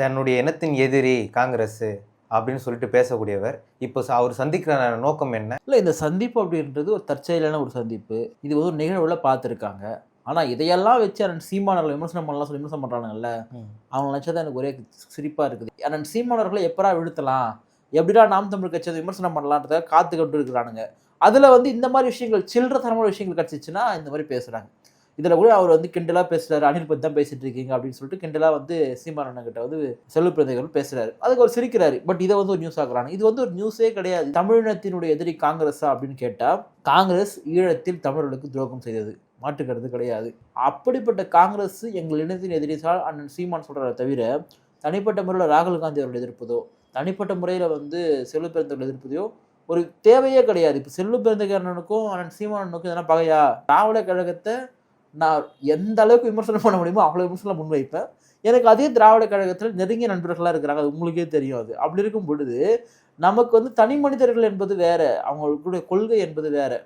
தன்னுடைய இனத்தின் எதிரி காங்கிரஸ் அப்படின்னு சொல்லிட்டு பேசக்கூடியவர். இப்போ அவர் சந்திக்கிற நோக்கம் என்ன? இல்லை இந்த சந்திப்பு அப்படின்றது ஒரு தற்செயலான ஒரு சந்திப்பு. இது வந்து ஒரு நிகழ்வுல பார்த்துருக்காங்க. ஆனால் இதையெல்லாம் வச்சு அண்ணன் சீமானவர்கள் விமர்சனம் பண்ணலாம் சொல்லி விமர்சனம் பண்ணுறாங்கல்ல அவங்க நினச்சதான் எனக்கு ஒரே சிரிப்பாக இருக்குது. அண்ணன் சீமானவர்களை எப்படா வீழ்த்தலாம்? எப்படிடா நாம் தமிழ் கட்சி அதை விமர்சனம் பண்ணலான்றத காத்துக்கிட்டு இருக்கிறானுங்க. அதில் வந்து இந்த மாதிரி விஷயங்கள் சில்லற தரமான விஷயங்கள் கிடச்சிச்சுன்னா இந்த மாதிரி பேசுகிறாங்க இதில் கூட அவர் வந்து கிண்டலாக பேசுகிறாரு அனில் பற்றி தான் பேசிட்டு இருக்கீங்க அப்படின்னு சொல்லிட்டு கிண்டலாக வந்து சீமானண்ணன் கிட்ட வந்து செல்வ பிரதிகள் பேசுகிறாரு அதுக்கு அவர் சிரிக்கிறாரு. பட் இதை வந்து ஒரு நியூஸ் ஆக்குறாங்க இது வந்து ஒரு நியூஸே கிடையாது. தமிழினத்தினுடைய எதிரி காங்கிரஸா அப்படின்னு கேட்டால் காங்கிரஸ் ஈழத்தில் தமிழர்களுக்கு துரோகம் செய்தது. மாற்றுக்கிறது கிடையாது. அப்படிப்பட்ட காங்கிரஸ் எங்கள் இனத்தின் எதிரிசால் அண்ணன் சீமான் சொல்கிறத தவிர தனிப்பட்ட முறையில் ராகுல் காந்தி அவர்கள் எதிர்ப்பதோ தனிப்பட்ட முறையில் வந்து செல்வ பெருந்தவர்கள் எதிர்ப்பதையோ ஒரு தேவையே கிடையாது. இப்போ செல்வ பெருந்தகரனுக்கும் அண்ணன் சீமானனுக்கும் எதனா பகையா? திராவிட கழகத்தை நான் எந்த அளவுக்கு விமர்சனம் பண்ண முடியுமோ அவ்வளோ விமர்சனம் முன்வைப்பேன். எனக்கு அதே திராவிட கழகத்தில் நெருங்கிய நண்பர்களாக இருக்கிறாங்க. அது உங்களுக்கே தெரியும் அது. அப்படி இருக்கும் பொழுது நமக்கு வந்து தனி மனிதர்கள் என்பது வேறு அவங்களுடைய கொள்கை என்பது வேறு.